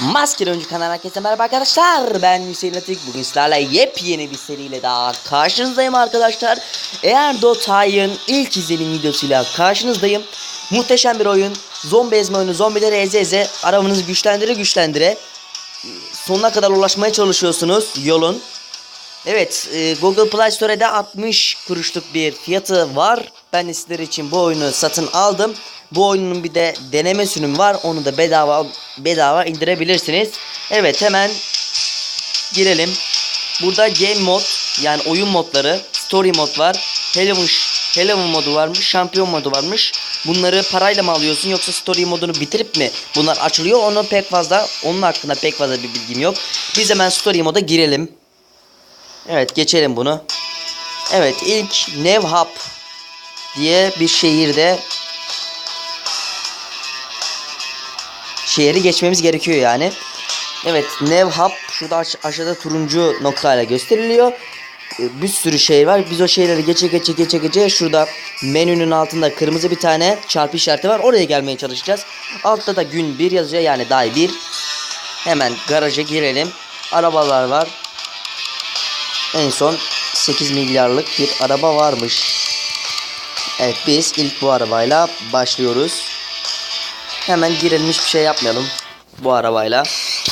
Maskeli Oyuncu kanalına herkese merhaba arkadaşlar. Ben Hüseyin Atik. Bugün sizlerle yepyeni bir seriyle daha karşınızdayım arkadaşlar. Eğer Dota'nın ilk izlenim videosuyla karşınızdayım. Muhteşem bir oyun. Zombi ezme oyunu. Zombileri eze eze. Arabanızı güçlendire güçlendire. Sonuna kadar ulaşmaya çalışıyorsunuz yolun. Evet e, Google Play Store'da 60 kuruşluk bir fiyatı var. Ben de sizler için bu oyunu satın aldım. Bu oyunun bir de deneme sürümü var. Onu da bedava bedava indirebilirsiniz. Evet hemen girelim. Burada game mod yani oyun modları, story mod var. Halloween, Halloween modu varmış, şampiyon modu varmış. Bunları parayla mı alıyorsun yoksa story modunu bitirip mi bunlar açılıyor? Onu pek fazla, onun hakkında pek fazla bir bilgim yok. Biz hemen story moda girelim. Evet geçelim bunu. Evet ilk Nevhap diye bir şehirde şehri geçmemiz gerekiyor yani. Evet Nevhap şurada aş- aşağıda turuncu noktayla gösteriliyor. Ee, Bir sürü şey var. Biz o şeyleri geçe geçe geçe geçe şurada menünün altında kırmızı bir tane çarpı işareti var. Oraya gelmeye çalışacağız. Altta da gün bir yazıyor yani day bir. Hemen garaja girelim. Arabalar var. En son 8 milyarlık bir araba varmış. Evet biz ilk bu arabayla başlıyoruz. Hemen girelim hiçbir şey yapmayalım. Bu arabayla.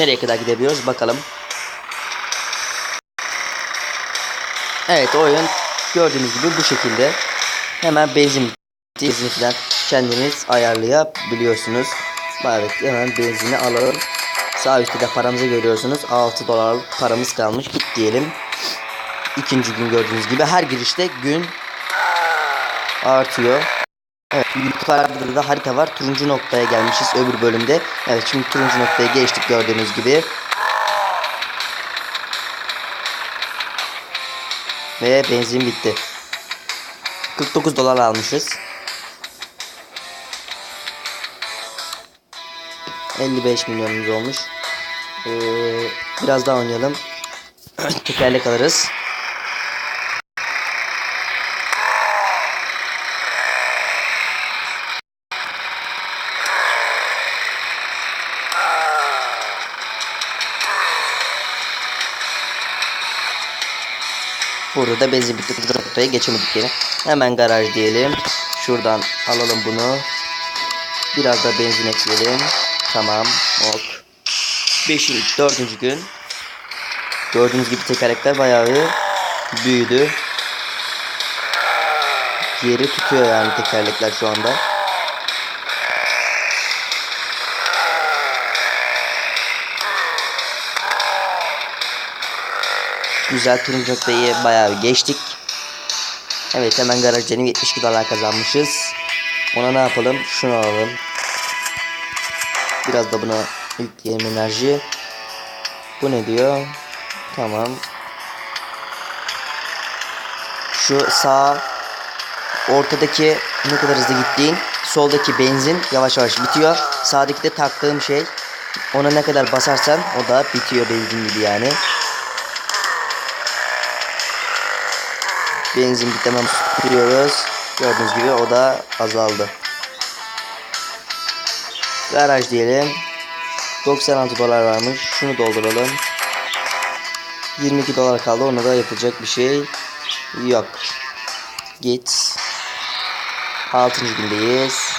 Nereye kadar gidebiliyoruz bakalım. Evet oyun gördüğünüz gibi bu şekilde. Hemen benzin benzin kendiniz ayarlayabiliyorsunuz. Evet hemen benzini alalım. Sağ üstte de paramızı görüyorsunuz. 6 dolar paramız kalmış. Git diyelim. İkinci gün gördüğünüz gibi her girişte gün artıyor. Evet yukarıda da harita var. Turuncu noktaya gelmişiz öbür bölümde. Evet şimdi turuncu noktaya geçtik gördüğünüz gibi. Ve benzin bitti. 49 dolar almışız. 55 milyonumuz olmuş. Ee, biraz daha oynayalım. Tekerlek alırız. Burada da benzin. Bu noktaya geçemedik yine. Hemen garaj diyelim. Şuradan alalım bunu. Biraz da benzin ekleyelim. Tamam. Ok. 5. 4. gün. Gördüğünüz gibi tekerlekler bayağı büyüdü. Yeri tutuyor yani tekerlekler şu anda. Güzel turuncu noktayı bayağı geçtik. Evet hemen garajdan 72 dolar kazanmışız. Ona ne yapalım? Şunu alalım. Biraz da buna yükleyelim enerji. Bu ne diyor? Tamam. Şu sağ ortadaki ne kadar hızlı gittiğin soldaki benzin yavaş yavaş bitiyor. Sağdaki de taktığım şey ona ne kadar basarsan o da bitiyor benzin gibi yani. Benzin bitemem tutuyoruz. Gördüğünüz gibi o da azaldı. Garaj diyelim. 96 dolar varmış. Şunu dolduralım. 22 dolar kaldı. Ona da yapacak bir şey yok. Git. 6. gündeyiz.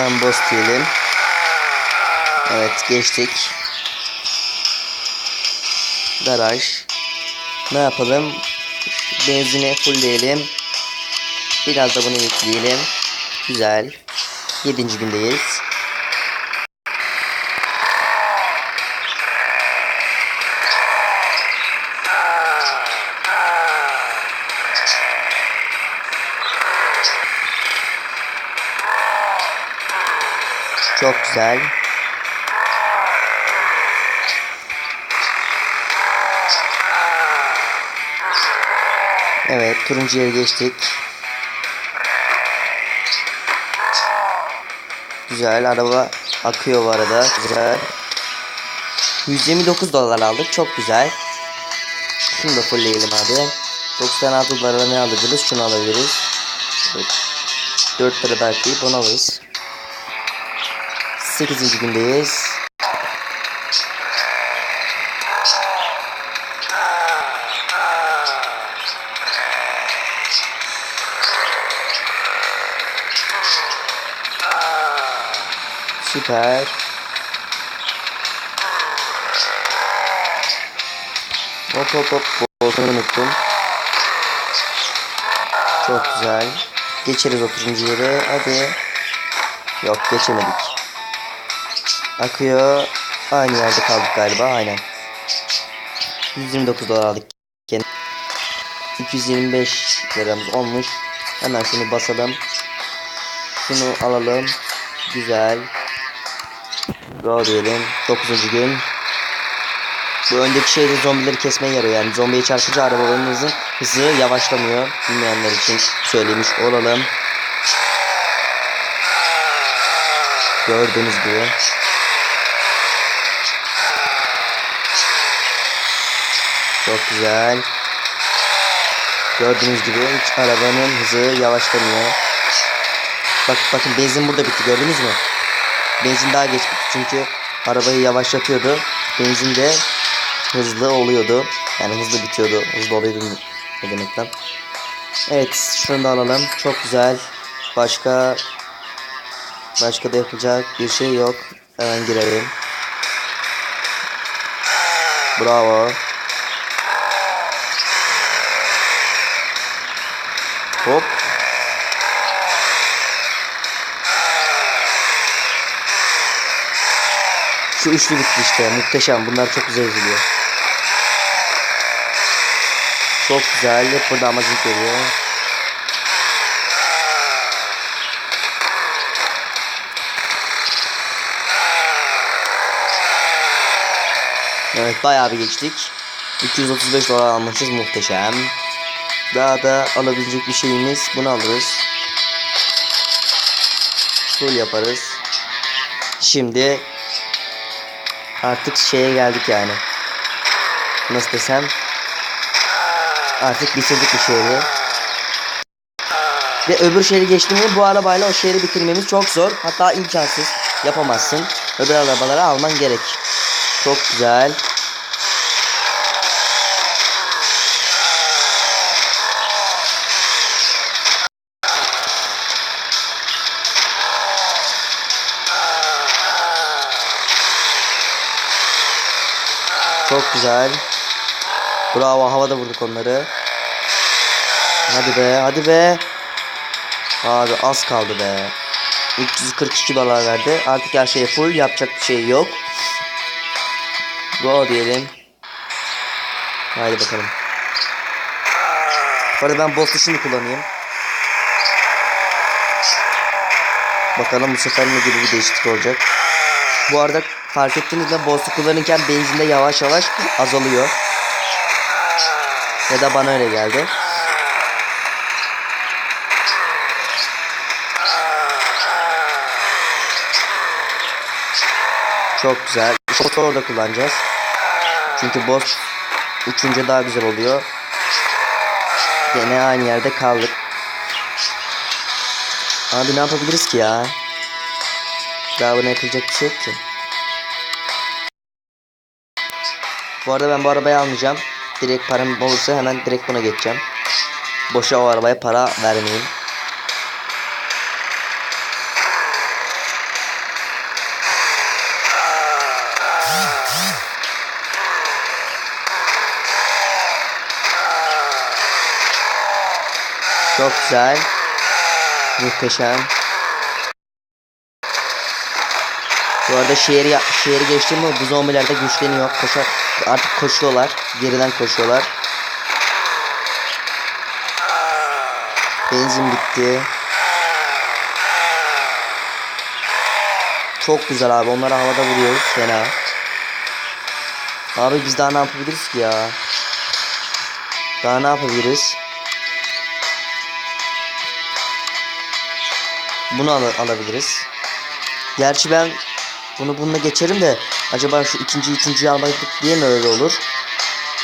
Hemen boss diyelim. Evet geçtik. Garaj. Ne yapalım? Benzine fullleyelim. Biraz da bunu yükleyelim. Güzel. 7. gündeyiz. Çok güzel. Evet turuncuya geçtik. Güzel araba akıyor bu arada. Güzel. 129 dolar aldık. Çok güzel. Şunu da fullleyelim hadi. 96 dolara ne alabiliriz? Şunu alabiliriz. 4 lira daha ekleyip onu alırız. 8. gündeyiz. Süper. Hop hop hop. Boltunu unuttum. Çok güzel. Geçeriz 30. yere. Hadi. Yok geçemedik. Akıyor. Aynı yerde kaldık galiba. Aynen. 129 dolar aldık. Gene. 225 liramız olmuş. Hemen şunu basalım. Şunu alalım. Güzel. Go diyelim. 9. gün. Bu öndeki şey de zombileri kesmeye yarıyor yani. Zombiye çarpınca arabaların hızı, hızı yavaşlamıyor. Bilmeyenler için söylemiş olalım. Gördüğünüz gibi. Çok güzel. Gördüğünüz gibi arabanın hızı yavaşlamıyor. Bak bakın benzin burada bitti gördünüz mü? Benzin daha geç bitti çünkü arabayı yavaşlatıyordu. Benzin de hızlı oluyordu. Yani hızlı bitiyordu. Hızlı oluyordu ne demek lan. Evet şunu da alalım. Çok güzel. Başka başka da yapacak bir şey yok. Hemen girelim. Bravo. Hop. Şu üçlü bitti işte. Muhteşem. Bunlar çok güzel izliyor. Çok güzel. Hep burada amacını görüyor. Evet bayağı bir geçtik. 235 dolar almışız muhteşem. Daha da alabilecek bir şeyimiz bunu alırız. Full yaparız. Şimdi artık şeye geldik yani. Nasıl desem artık bitirdik bir şehri. Ve öbür şehri geçtiğinde bu arabayla o şehri bitirmemiz çok zor. Hatta imkansız. Yapamazsın. Öbür arabaları alman gerek. Çok güzel. Çok güzel. Bravo havada vurduk onları. Hadi be hadi be. Abi az kaldı be. 342 dolar verdi. Artık her şey full. Yapacak bir şey yok. Go diyelim. Haydi bakalım. Bu arada ben boss tuşunu kullanayım. Bakalım bu sefer ne gibi bir değişiklik olacak. Bu arada fark ettiğinizde boss'u kullanırken benzinde yavaş yavaş azalıyor. Ya da bana öyle geldi. Çok güzel. Boss'u orada kullanacağız. Çünkü boss uçunca daha güzel oluyor. Gene aynı yerde kaldık. Abi ne yapabiliriz ki ya? Daha buna yapılacak bir şey yok ki. Bu arada ben bu arabayı almayacağım. Direkt param olursa hemen direkt buna geçeceğim. Boşa o arabaya para vermeyeyim. Çok güzel. Muhteşem. Bu arada şehri, şehri geçtim mi bu zombiler de güçleniyor. Koşar, artık koşuyorlar. Geriden koşuyorlar. Benzin bitti. Çok güzel abi. Onları havada vuruyoruz. Fena. Abi biz daha ne yapabiliriz ki ya? Daha ne yapabiliriz? Bunu al alabiliriz. Gerçi ben bunu bununla geçerim de Acaba şu ikinci üçüncüyü almadık diye mi öyle olur?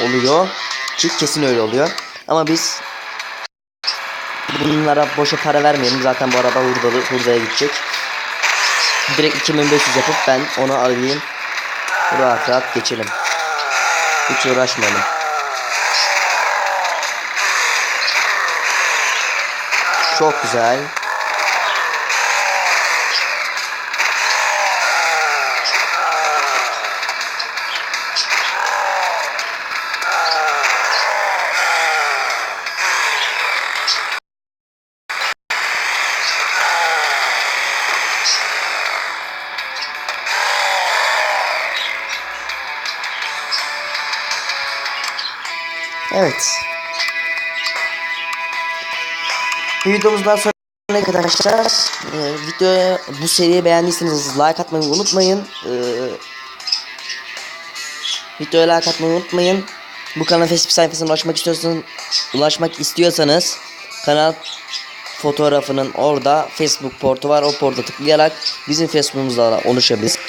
Oluyor. Ki kesin öyle oluyor. Ama biz bunlara boşa para vermeyelim. Zaten bu araba hurdalı, hurdaya gidecek. Direkt 2500 yapıp ben onu alayım. Rahat rahat geçelim. Hiç uğraşmayalım. Çok güzel. Evet. Bir videomuzdan sonra arkadaşlar e, videoya bu seriyi beğendiyseniz like atmayı unutmayın. E, videoya like atmayı unutmayın. Bu kanal Facebook sayfasına ulaşmak istiyorsanız ulaşmak istiyorsanız kanal fotoğrafının orada Facebook portu var. O porta tıklayarak bizim Facebook'umuzla ulaşabilirsiniz.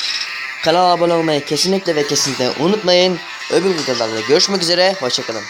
Kanala abone olmayı kesinlikle ve kesinlikle unutmayın. Öbür videolarda görüşmek üzere. Hoşçakalın.